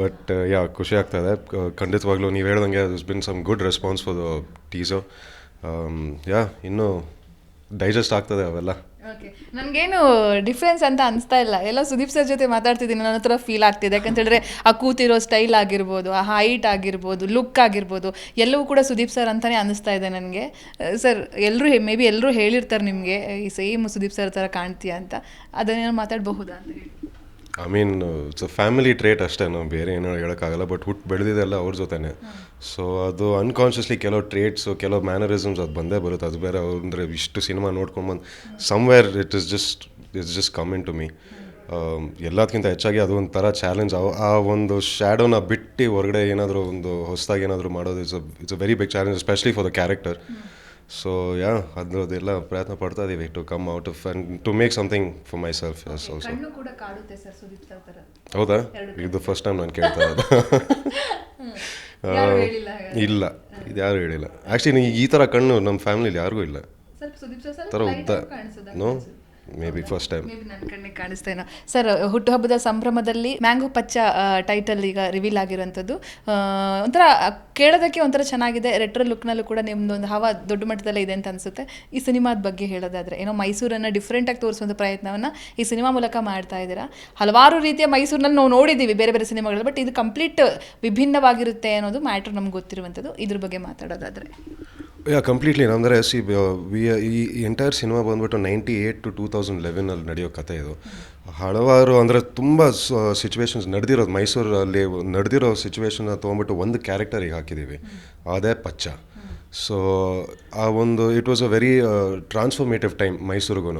But ಯಾ ಖುಷಿ ಆಗ್ತದೆ ಇದೆ. ಖಂಡಿತವಾಗ್ಲೂ ನೀವು ಹೇಳ್ದಂಗೆ this been some good response for the teaser yeah ಇನ್ನೂ ಡೈಜೆಸ್ಟ್ ಆಗ್ತದೆ ಅವೆಲ್ಲ. ಓಕೆ ನನಗೇನು ಡಿಫ್ರೆನ್ಸ್ ಅಂತ ಅನಿಸ್ತಾ ಇಲ್ಲ. ಎಲ್ಲ ಸುದೀಪ್ ಸರ್ ಜೊತೆ ಮಾತಾಡ್ತಿದ್ದೀನಿ. ನನ್ನ ಹತ್ರ ಫೀಲ್ ಆಗ್ತಿದೆ. ಯಾಕಂತ ಹೇಳಿದ್ರೆ ಆ ಕೂತಿರೋ ಸ್ಟೈಲ್ ಆಗಿರ್ಬೋದು, ಆ ಹೈಟ್ ಆಗಿರ್ಬೋದು ಲುಕ್ ಆಗಿರ್ಬೋದು, ಎಲ್ಲವೂ ಕೂಡ ಸುದೀಪ್ ಸರ್ ಅಂತಲೇ ಅನಿಸ್ತಾ ಇದೆ ನನಗೆ. ಸರ್ ಎಲ್ಲರೂ ಮೇ ಬಿ ಎಲ್ಲರೂ ಹೇಳಿರ್ತಾರೆ ನಿಮಗೆ, ಈ ಸೇಮ್ ಸುದೀಪ್ ಸರ್ ಥರ ಕಾಣ್ತೀಯ ಅಂತ. ಅದನ್ನೇನು ಮಾತಾಡಬಹುದಾ ಅಂತ I mean it's a family trait ಅಷ್ಟೇ ನಾವು ಬೇರೆ ಏನೋ ಹೇಳೋಕ್ಕಾಗಲ್ಲ ಬಟ್ ಹುಟ್ಟು ಬೆಳೆದಿದೆಲ್ಲ ಅವ್ರ ಜೊತೆನೆ. ಸೊ ಅದು ಅನ್ಕಾನ್ಷಿಯಸ್ಲಿ ಕೆಲವು ಟ್ರೇಟ್ಸು ಕೆಲವು ಮ್ಯಾನರಿಸಮ್ಸ್ ಅದು ಬಂದೇ ಬರುತ್ತೆ. ಅದು ಬೇರೆ ಅವ್ರು ಅಂದರೆ ಇಷ್ಟು ಸಿನಿಮಾ ನೋಡ್ಕೊಂಡು ಬಂದು somewhere it is just it's just coming to me ಎಲ್ಲದಕ್ಕಿಂತ ಹೆಚ್ಚಾಗಿ ಅದು ಒಂಥರ ಚಾಲೆಂಜ್ ಆ ಒಂದು ಶ್ಯಾಡೋನ ಬಿಟ್ಟು ಹೊರಗಡೆ ಏನಾದರೂ ಒಂದು ಹೊಸದಾಗಿ ಏನಾದರೂ ಮಾಡೋದು it's it's a very big challenge specially for the character so yeah ಅದರದ್ದೆಲ್ಲ ಪ್ರಯತ್ನ ಪಡ್ತಾ ಇದೀವಿ to come out of and to make something for myself yes also ಹೌದಾ? ಇದು ಫಸ್ಟ್ ಟೈಮ್ ನಾನು ಕೇಳ್ತಾ ಇರೋದು? ಇಲ್ಲ ಇದು ಯಾರು ಹೇಳಿಲ್ಲ. ಆ್ಯಕ್ಚುಲಿ ಈ ಥರ ಕಣ್ಣು ನಮ್ಮ ಫ್ಯಾಮಿಲಿಲಿ ಯಾರಿಗೂ ಇಲ್ಲ. ಥರ ಉದ್ದ? No maybe first time maybe ನನ್ನ ಕಣ್ಣಿಗೆ ಕಾಣಿಸ್ತೇನೋ ಸರ್ ಹುಟ್ಟುಹಬ್ಬದ ಸಂಭ್ರಮದಲ್ಲಿ ಮ್ಯಾಂಗೋ ಪಚ್ಚ ಟೈಟಲ್ ಈಗ ರಿವೀಲ್ ಆಗಿರುವಂಥದ್ದು. ಒಂಥರ ಕೇಳೋದಕ್ಕೆ ಒಂಥರ ಚೆನ್ನಾಗಿದೆ. ರೆಟ್ರೋ ಲುಕ್ನಲ್ಲೂ ಕೂಡ ನಿಮ್ದು ಒಂದು ಹವಾ ದೊಡ್ಡ ಮಟ್ಟದಲ್ಲೇ ಇದೆ ಅಂತ ಅನಿಸುತ್ತೆ. ಈ ಸಿನಿಮಾದ ಬಗ್ಗೆ ಹೇಳೋದಾದ್ರೆ ಏನೋ ಮೈಸೂರನ್ನು ಡಿಫ್ರೆಂಟಾಗಿ ತೋರಿಸುವಂಥ ಪ್ರಯತ್ನವನ್ನು ಈ ಸಿನಿಮಾ ಮೂಲಕ ಮಾಡ್ತಾ ಇದ್ದೀರಾ? ಹಲವಾರು ರೀತಿಯ ಮೈಸೂರಿನಲ್ಲಿ ನಾವು ನೋಡಿದ್ದೀವಿ ಬೇರೆ ಬೇರೆ ಸಿನಿಮಾಗಳಲ್ಲಿ ಬಟ್ ಇದು ಕಂಪ್ಲೀಟ್ ವಿಭಿನ್ನವಾಗಿರುತ್ತೆ ಅನ್ನೋದು ಮ್ಯಾಟ್ರ್ ನಮ್ಗೆ ಗೊತ್ತಿರುವಂಥದ್ದು. ಇದ್ರ ಬಗ್ಗೆ ಮಾತಾಡೋದಾದ್ರೆ. ಯಾ ಕಂಪ್ಲೀಟ್ಲಿ ಅಂದರೆ ಸಿ ವಿ ಈ ಎಂಟೈರ್ ಸಿನಿಮಾ ಬಂದ್ಬಿಟ್ಟು ninety eight to two thousand ಲೆವೆನಲ್ಲಿ ನಡೆಯೋ ಕತೆ ಇದು. ಹಲವಾರು, ಅಂದರೆ ತುಂಬ ಸಿಚುವೇಶನ್ಸ್ ನಡೆದಿರೋದು. ಮೈಸೂರಲ್ಲಿ ನಡೆದಿರೋ ಸಿಚುವೇಶನ್ನ ತೊಗೊಂಬಿಟ್ಟು ಒಂದು ಕ್ಯಾರೆಕ್ಟರಿಗೆ ಹಾಕಿದ್ದೀವಿ ಅದೇ ಪಚ್ಚ. ಸೊ ಆ ಒಂದು it was a very transformative time ಮೈಸೂರಿಗೂ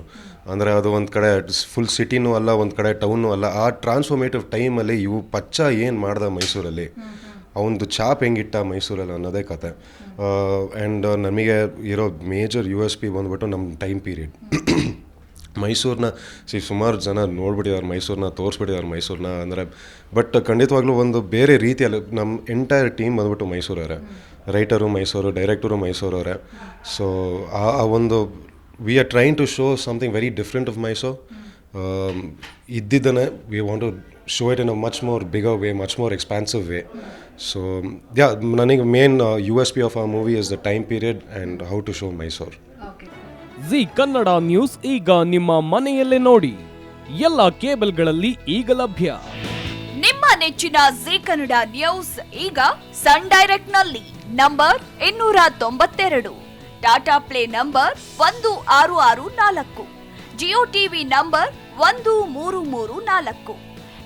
ಅಂದರೆ ಅದು ಒಂದು ಕಡೆ ಫುಲ್ ಸಿಟಿನೂ ಅಲ್ಲ, ಒಂದು ಕಡೆ ಟೌನು ಅಲ್ಲ. ಆ ಟ್ರಾನ್ಸ್ಫಾರ್ಮೇಟಿವ್ ಟೈಮಲ್ಲಿ ಇವು ಪಚ್ಚ ಏನು ಮಾಡ್ದೆ ಮೈಸೂರಲ್ಲಿ? ಅವನದು ಚಾಪ್ ಹೆಂಗಿಟ್ಟ ಮೈಸೂರಲ್ಲಿ ಅನ್ನೋದೇ ಕತೆ. ಆ್ಯಂಡ್ ನಮಗೆ ಇರೋ ಮೇಜರ್ ಯು ಎಸ್ ಪಿ ಬಂದ್ಬಿಟ್ಟು ನಮ್ಮ ಟೈಮ್ ಪೀರಿಯಡ್ ಮೈಸೂರನ್ನ ಸಿ ಸುಮಾರು ಜನ ನೋಡ್ಬಿಟ್ಟಿದ್ದಾರೆ ಮೈಸೂರನ್ನ ತೋರಿಸ್ಬಿಟ್ಟಿದ್ದಾರೆ ಮೈಸೂರನ್ನ ಅಂದರೆ ಬಟ್ ಖಂಡಿತವಾಗ್ಲೂ ಒಂದು ಬೇರೆ ರೀತಿಯಲ್ಲಿ ನಮ್ಮ ಎಂಟೈರ್ ಟೀಮ್ ಬಂದ್ಬಿಟ್ಟು ಮೈಸೂರವರೇ. ರೈಟರು ಮೈಸೂರು ಡೈರೆಕ್ಟರು ಮೈಸೂರವರೇ. ಸೊ ಆ ಒಂದು we are trying to show something very different of Mysuru ಇದ್ದಿದ್ದನ್ನೇ we want to show it in a much more bigger way much more expansive way so yeah ನನಗೆ main U S P of a movie is the time period and how to show Mysuru Zee Kannada news ಈಗ ನಿಮ್ಮ ಮನೆಯಲ್ಲೇ ನೋಡಿ. ಎಲ್ಲ ಕೇಬಲ್ಗಳಲ್ಲಿ ಈಗ ಲಭ್ಯ. ನಿಮ್ಮ ನೆಚ್ಚಿನ ಜಿ ಕನ್ನಡ ನ್ಯೂಸ್ ಈಗ ಸನ್ ಡೈರೆಕ್ಟ್ನಲ್ಲಿ ನಂಬರ್ ಇನ್ನೂರ ತೊಂಬತ್ತೆರಡು ಟಾಟಾ ಪ್ಲೇ ನಂಬರ್ ಒಂದು ಆರು ಆರು ನಾಲ್ಕು. ಜಿಯೋ ಟಿವಿ ನಂಬರ್ ಒಂದು ಮೂರು ಮೂರು ನಾಲ್ಕು.